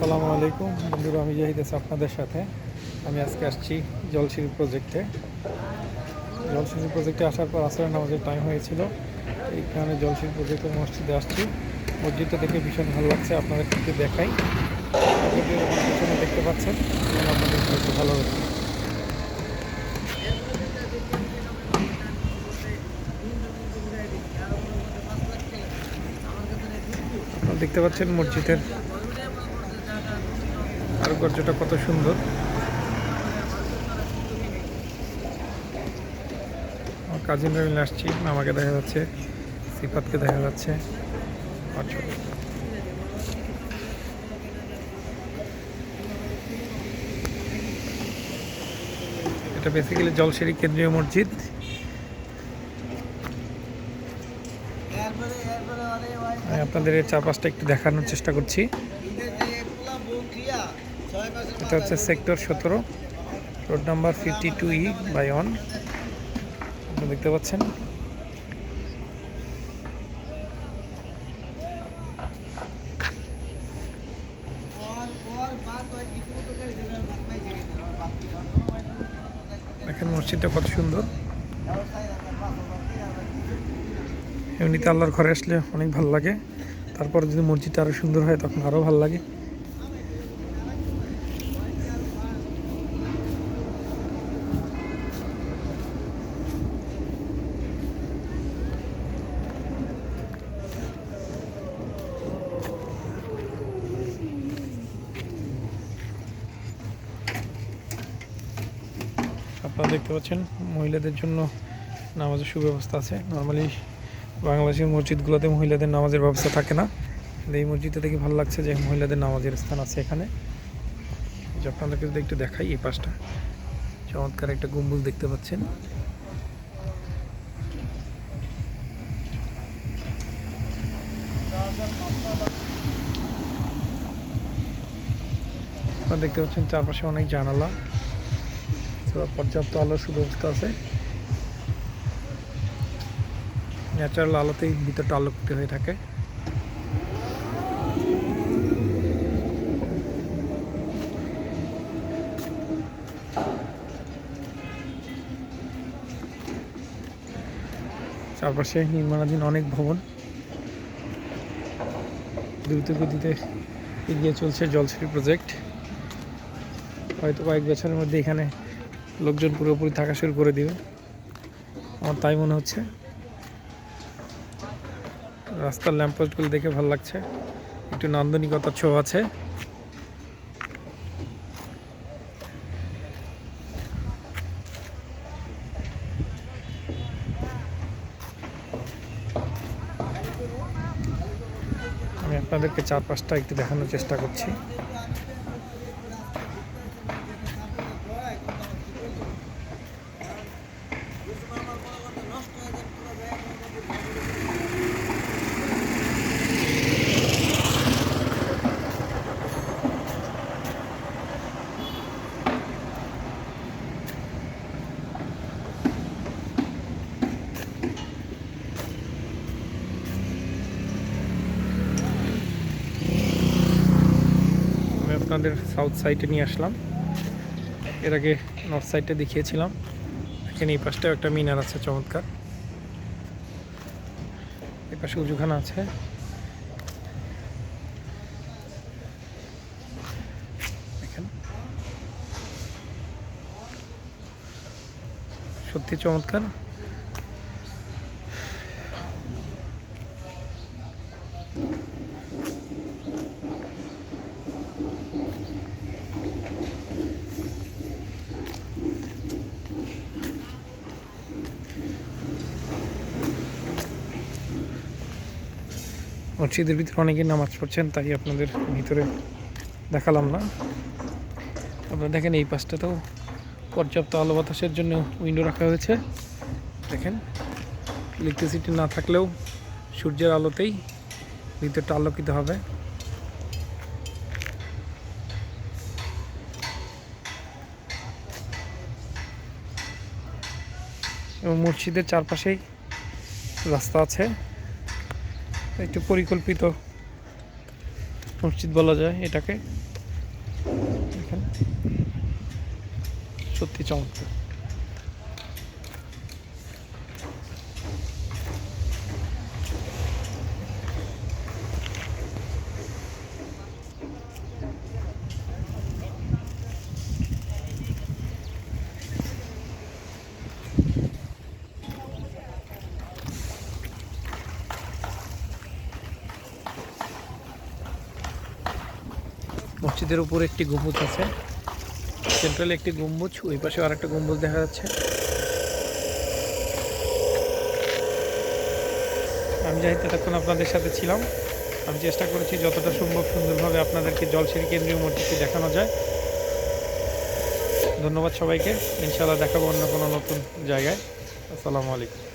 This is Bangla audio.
আসসালামু আলাইকুম। বন্ধুরা, আমি জাহিদ আছি আপনাদের সাথে। আমি আজকে আসছি জলসিঁড়ি প্রজেক্টে জলসিঁড়ি প্রজেক্টে আসার পর আসরের নামাজের টাইম হয়েছিল। এইখানে জলসিঁড়ি প্রজেক্টের মসজিদে আসছি। মসজিদটা দেখে ভীষণ ভালো লাগছে। আপনাদের একটু দেখাই। পিছনে দেখতে পাচ্ছেন। আপনাদের ভালো লাগছে। দেখতে পাচ্ছেন মসজিদের কারুকার্যটা কত সুন্দর। আমার কাজিনরা মিলে আসছি আমাকে দেখা যাচ্ছে, সিফাতকে দেখা যাচ্ছে। এটা বেসিক্যালি জলসেরি কেন্দ্রীয় মসজিদ। আপনাদের চারপাশটা একটু দেখানোর চেষ্টা করছি। এটা হচ্ছে সেক্টর সতেরো, road number fifty two E by one আপনি দেখতে পাচ্ছেন। দেখেন মসজিদটা কত সুন্দর। এমনিতে আল্লাহর ঘরে আসলে অনেক ভালো লাগে। তারপর যদি মসজিদটা আরও সুন্দর হয়, তখন আরও ভালো লাগে। আপনারা দেখতে পাচ্ছেন, মহিলাদের জন্য নামাজের সুব্যবস্থা আছে। নর্মালি বাংলাদেশের মসজিদগুলোতে মহিলাদের নামাজের ব্যবস্থা থাকে না। এই মসজিদটা দেখে ভালো লাগছে যে মহিলাদের নামাজের স্থান আছে এখানে। যে আপনাদেরকে যদি একটু দেখাই এই পাশটা। চমৎকার একটা গম্বুজ দেখতে পাচ্ছেন। আপনারা দেখতে পাচ্ছেন চারপাশে অনেক জানালা। পর্যাপ্ত আলোর সুব্যবস্থা আছে। ন্যাচারাল আলোতেই ভিতরটা আলোকিত হয়ে থাকে। চারপাশে নির্মাণাধীন অনেক ভবন। দ্রুত গতিতে এগিয়ে চলছে জলসিরি প্রজেক্ট হয়তো কয়েক বছরের মধ্যে এখানে লোকজন পুরোপুরি থাকা শুরু করে দিবে। আমার তাই মনে হচ্ছে। রাস্তার ল্যাম্পপোস্টগুলো দেখে ভালো লাগছে। একটু নান্দনিকতার ছোঁয়া আছে। আমি আপনাদেরকে চারপাশটা একটু দেখানোর চেষ্টা করছি। আপনাদের সাউথ সাইডে নিয়ে আসলাম। এর আগে নর্থ সাইডে দেখিয়েছিলাম। এখানে এই পাশটাও একটা মিনার আছে, চমৎকার। এই পাশে উজুখানা আছে। সত্যি চমৎকার। মসজিদের ভিতরে অনেকেই নামাজ পড়ছেন, তাই আপনাদের ভিতরে দেখালাম না। আপনারা দেখেন এই পাশটাতেও পর্যাপ্ত আলো বাতাসের জন্য উইন্ডো রাখা হয়েছে। দেখেন ইলেকট্রিসিটি না থাকলেও সূর্যের আলোতেই ভিতরটা আলোকিত হবে। এবং মসজিদের চারপাশেই রাস্তা আছে। একটু পরিকল্পিত মসজিদ বলা যায় এটাকে। সত্যি চমৎকার। মসজিদের উপর একটি গম্বুজ আছে। সেন্ট্রালে একটি গম্বুজ, ওই পাশে আর একটা গম্বুজ দেখা যাচ্ছে। আমি যাই ততক্ষণ আপনাদের সাথে ছিলাম। আমি চেষ্টা করেছি যতটা সম্ভব সুন্দরভাবে আপনাদেরকে জলসিরি কেন্দ্রীয় মসজিদটি দেখানো যায়। ধন্যবাদ সবাইকে। ইনশাআল্লাহ দেখাবো অন্য কোনো নতুন জায়গায়। আসসালামু আলাইকুম।